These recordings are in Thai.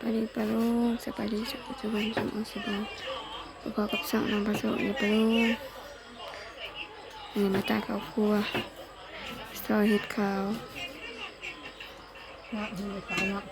บายดีปะลุงสบายดีสุขสุขวันสมองสบายประกอบกับสั่งนำผสมอยู่ปะลุงนี่มาตาข้าวครัวซอยเห็ดขาวเนาะมีไฟเนาะ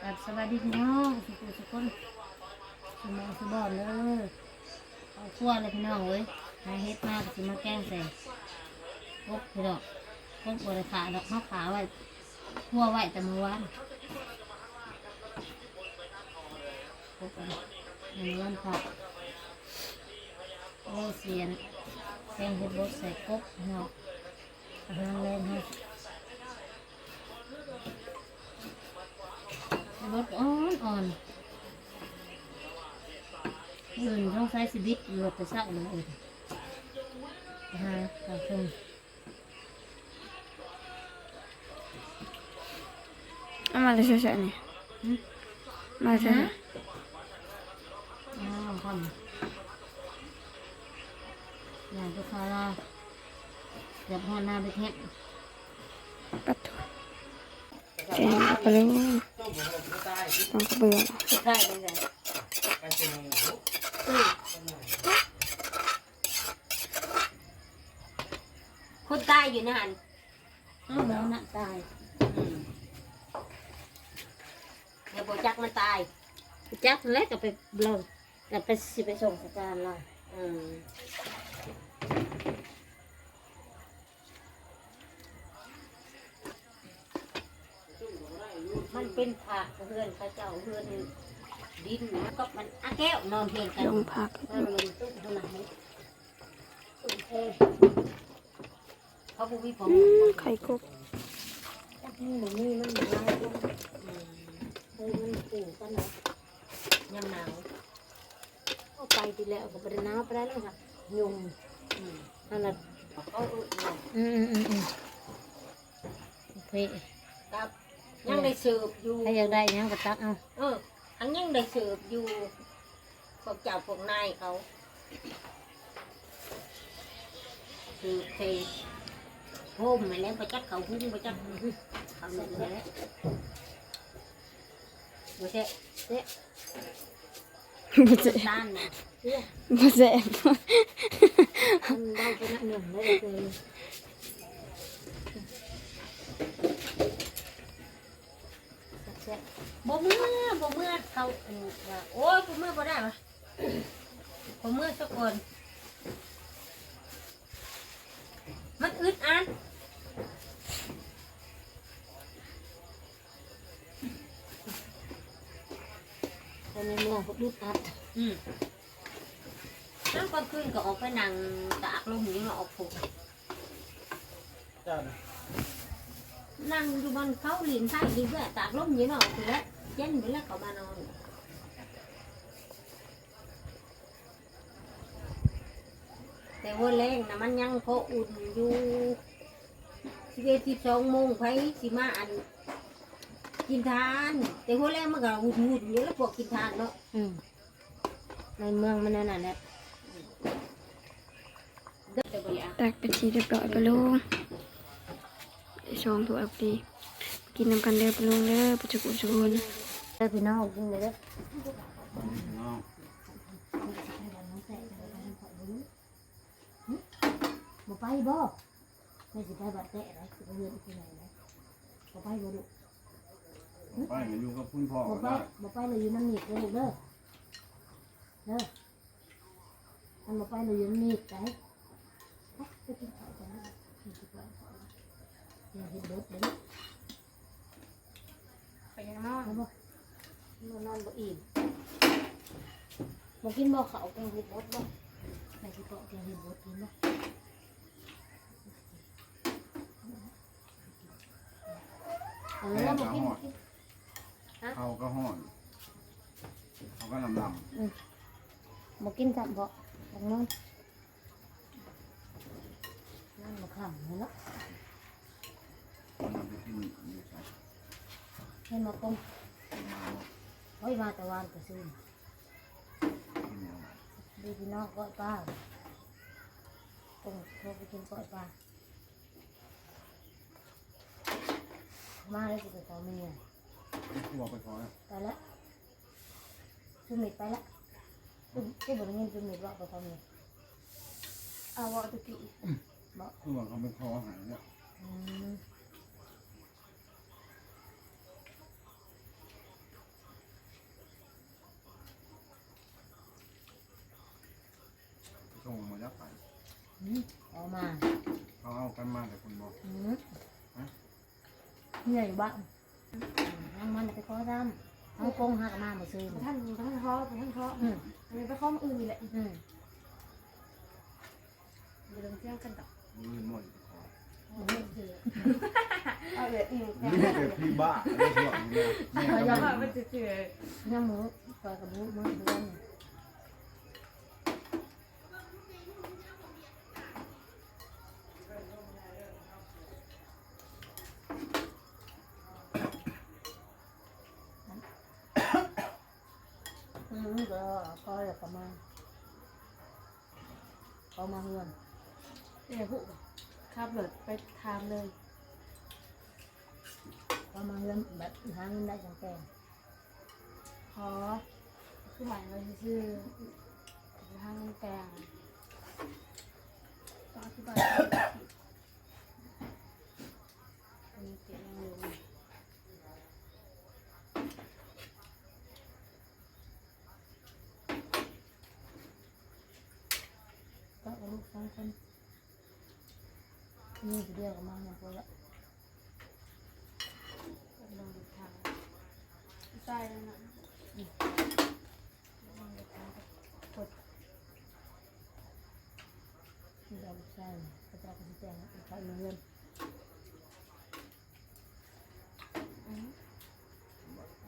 กับสวัสดีพี่น้องสุขุสุขคนสมองสบอนเลยเอาขั้วเลยพี่น้องเว้ยหาเฮ็ดมากสิมาแกล้งใส่ กบพี่ดอกกบบริขาดอกข้าวขาวไว้คั่วไว้แต่เมื่อวานกบอะไรเมื่อวานผักโอเสียนแกงเห็ดบดใส่กบเนาะกำลังเล่นให้รสอ่อนอ่อนอื่นต้องใช้สิบิตรวดไปสักหนึ่งอื่นฮะขอบคุณ เอามาเลยเฉยๆนี่มาเฉยอ้าวคำอยากจะคาราเดี๋ยวพอหน้าไปเทะๆปัดถั่วแกงปะลุงต้องกระเบือใช่เลยจ้ะคนตายอยู่นานอ้าวแล้วน่ะตาย เดี๋ยวบ จักมันตายจักแล้วก็ไปลงก็ไปสิไปส่งสการเราอืมมันเป็นผักเพื่อนเขาเจ้าเพื่อนดินแล้วก็มันอาแก้วนอนเพียงกันลงผักแล้วมันตุ้มเท่านั้นเองตุ้มเทเขาบุวิผมอืมไข่กบจักนี่หนูนี่มันหลายคนอืม เฮ้ยมันปลูกกันนะยามหนาวเอาไปทีแล้วก็ไปหนาวไปได้แล้วค่ะยุงอืมนั่นแหละเอาอืมอืมอืมอืมโอเคครับยังได้สืบอยู่ ถ้าอยากได้หยังก็ตักเอาเออ อันยังได้สืบอยู่พวกเจ้าพวกนายเขาสืบเทโฮมมาแล้วประจักเขาหุ้มประจักเขาหนึ่งแล้ว ดูเช่เช่บ่เจ็บด้านน่ะบ่เจ็บมันได้ไปนักหนึ่งได้เลยเช่บ่เมื่อบ่เมื่อเขาอันว่าโอ้ยบ่เมื่อบ่ได้ปะบ่เมื่อสักคนมันอึดอัด แต่ในเมืองเขาดูตัดอืมน้ำกลางคืนก็ออกไปนั่งตากลมอยู่เนาะออกผูกเจ้าน่ะนั่งอยู่บนเขาหลินไส้ดีเพื่อตากลมอยู่เนาะคือแล้วเย็นไปแล้วก็มานอนแต่ว่าแรงนะมันยังพออุ่นอยู่สิบเอ็ดสิบสองโมงไปสิมาอัน กินทาน แต่หัวแรงมันก็วุ่นวุ่นๆอยู่แล้วพวกกินทานเนาะอืมในเมืองมันนั่นน่ะแหละเด้อแต่บ่อยากตักเป็นทีเรียบร้อยปะลุงได้สองถ้วยพอดี กินน้ำกันเด้อปะลุงเด้อปัจจุบันจุบันได้พี่น้องกินเลยเด้อน้องบ่ไปบ่ไม่สิไปบัดแตะอะไรสิไปเรียนที่ไหนนะบ่ไปบ่ลูก ไปมาอยู่กับคุณพ่อบ่ก็ไปได้บ่ไปเลยอยู่น้ำหนีบเลยลูกเด้อเด้อมันบ่ไปเลยอยู่น้ำหนีบไปไปไปกินข้าวกันนะกินข้าวกันอย่าเห็นรถเด้อไปยังนอนเอาบ่มันนอนบ่อิ่มบ่กินบ่ข้าวแกงเห็ดบดบ่แม่สิเกาะแกงเห็ดบดกินบ่เออแม่แล้วก็บ่กินห่อบ่นกิน เขาก็ห่อนเขาก็ลำลำบอกกินจับบ่ลองน้อนั่นบอกขำเลยเนาะมันยให็มาปงมาบ่โอ้ยมาแต่วานก็ซื้องดีพี่น้องก้อยปลาตรงโทรไปกินก้อยปลามาแล้วจะไปต่อเมีย ที่บอกไปขอนะไปแล้วจุมิดไปแล้วจุมจุมิดเงินจุมิดว่าไปขอเมียเอาวะตะกี้คือว่าเขาไปขอหายเนี่ยอืมส่งมายักไปอืมเอามาเขาเอากันมาแต่คนบอกอืมเหนื่อยบ้าน นั่งมันไปขอทำเอากงหักมามาซื้อท่านท่านเคาะท่านเคาะอืมอันนี้ไปเคาะมาอื่นนี่แหละอืมเดี๋ยวเราเที่ยงกันต่อมือหมดไปขอเอาเลยอีกนี่แต่พี่บ้าไม่ช่วยเนี่ยแม่เอาก็อย่าไม่ว่ามันจะเจอน้ำหมูปลากระบุมือเดือนอืมก็ก็แล้วก็มา ก็มาเฮือนเดี๋ยวผู้ขับรถไปทำเลยก็มาเฮือนแบบหาเงินได้จังแกงขอคือหมายเราชื่อทางแปลงต้องอธิบายอันนี้เก็บยังอยู่ ก็เอาลูก สองคนนี่เดียวกับมาเนี่ยพอละลงทางใส่แล้วนะลงทางกดที่เราใช่กระจะเป็นแจ้งใช้เงิน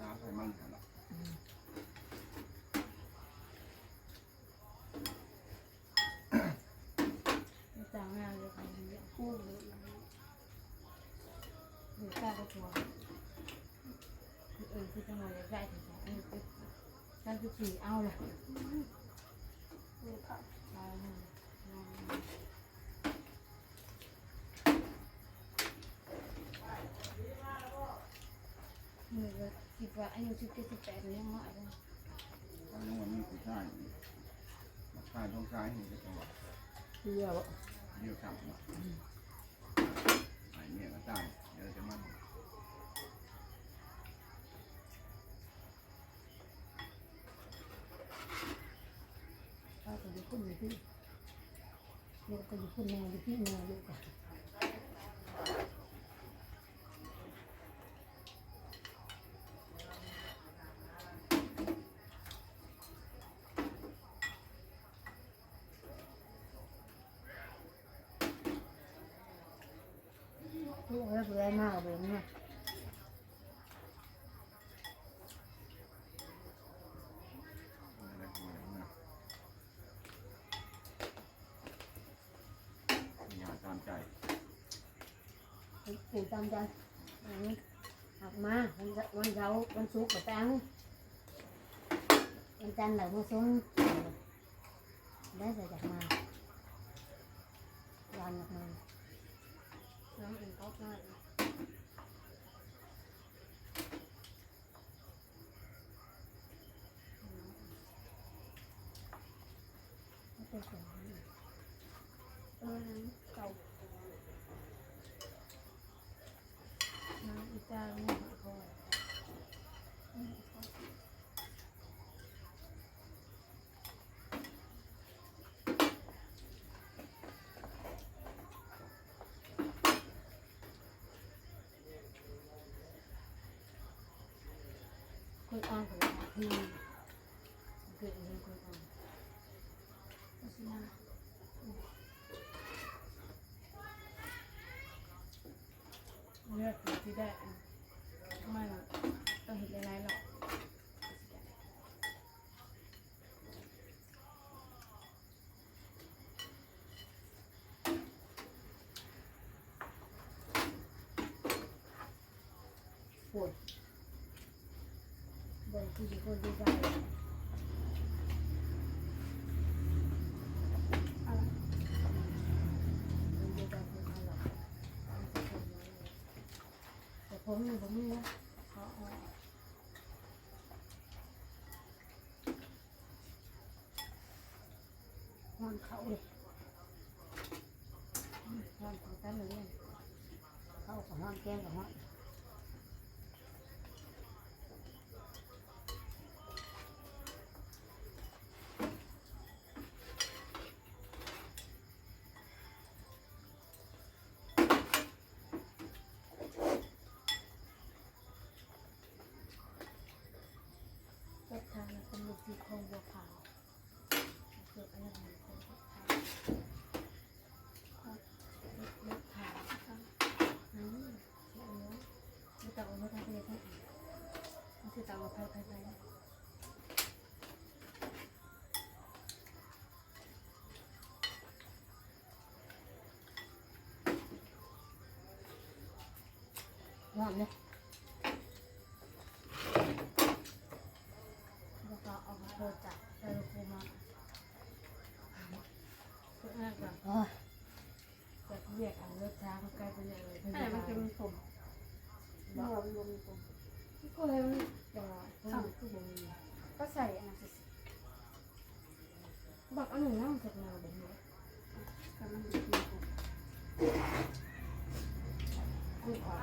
น้าใส่มันกันละ ไม่ต่างงานเลยอันนี้คู่เลย หรือป้าก็ทัวเออคือจังหวะได้ถึงอันนี้คือนั่นคือสี่เอาเลยเอาหนึ่งสิบว่าอายุสิบเจ็ดสิบแปดยังน้อยเลยเขายังว่ามีผู้ชายมาชายต้องชายเห็นก็จังหวะเดียวเดียวกันว่าไอ้เนี่ยก็ตายเดี๋ยวจะมัน ก็จะ พี่ลูกก็อยู่ขึ้นแม่อยู่ที่แม่ลูกก็ลูกแล้วเบื่อมากเลยเนี่ย อะไรพวกนี้นะอย่าตามใจ ปู่ตามใจอันนี้หักมาวันวันเสาร์วันศุกร์ก็ตังวันจันทร์เรามาส่งได้ใส่จากมาวันออกมา น้ำเอ็นก็ง่าย ไม่เป็นไร เออเก่าน้ำอี จ้าไม่หัวคอยคุยอ่านกันแล้วที่เกิดเรื่องคุยอ่านก็สินะเลือกที่ได้ทำไมล่ะต้องเห็นหลายๆหรอก ปวดบนที่คนดีใจอะไดีใจคนเอาหลักจะผมนี่ผมนี่นะเอาเอาห้อนเขาเลยห้อนของกันเลยเนี่ยเขากับห้อนแกงกับห้อน เจ็ดทาง แล้วเป็นลูกที่โครงบัวขาวเกิดอะไรในโครงบัวขาวเล็กขาวอืมเดี๋ยวไม่ต้องเอาไม่ต้องไปเลยทั้งอีกมันคือต้องเอาไปไปไปหอมเลย แล้วก็เอามาโรจับแล้วก็คูมาเพื่อให้แบบโอ้ยจะเรียกอันรถช้าง ใกล้ไปเลยเลยอะไรมันจะมีผมบอกรวมรวมตรงก็เลยจะทำคือบ่มีก็ใส่อันนั้นสิบอกอันหนึ่งน้ำจากนาแบบนี้ก็มันมีผมอันก่อ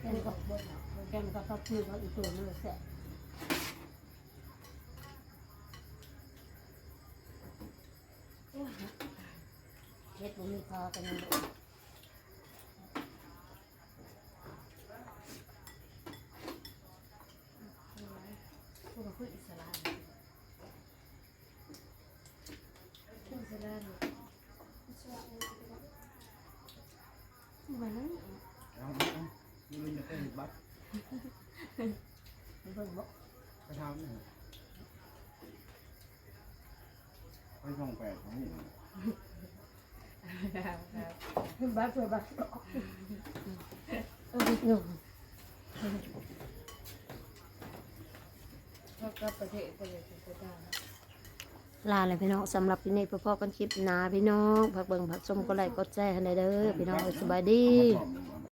แกนก็บนแกนก็ต้องคือเขาอีกตัวนึงแสบเฮ็ดบ่มีพอกันยั งพวกเราคืออิสลามคืออิสลามมันนั่นเอาเอาไม่รู้จะเป็นบัตรมันเป็นบอกกระทำเนี่ยไปช่องแปดของนี่คือบ้าเพื่อบ้าเออหนุ่ม ก็กลับประเทศไปเลยจะได้ลาเลยพี่น้องสำหรับที่นี่พ่อๆกันคลิปหนาพี่น้องผักเบิ่งผักส้มก็ไลค์ก็แจ้ให้ได้เด้อพี่น้องสบายดีเอามาบอม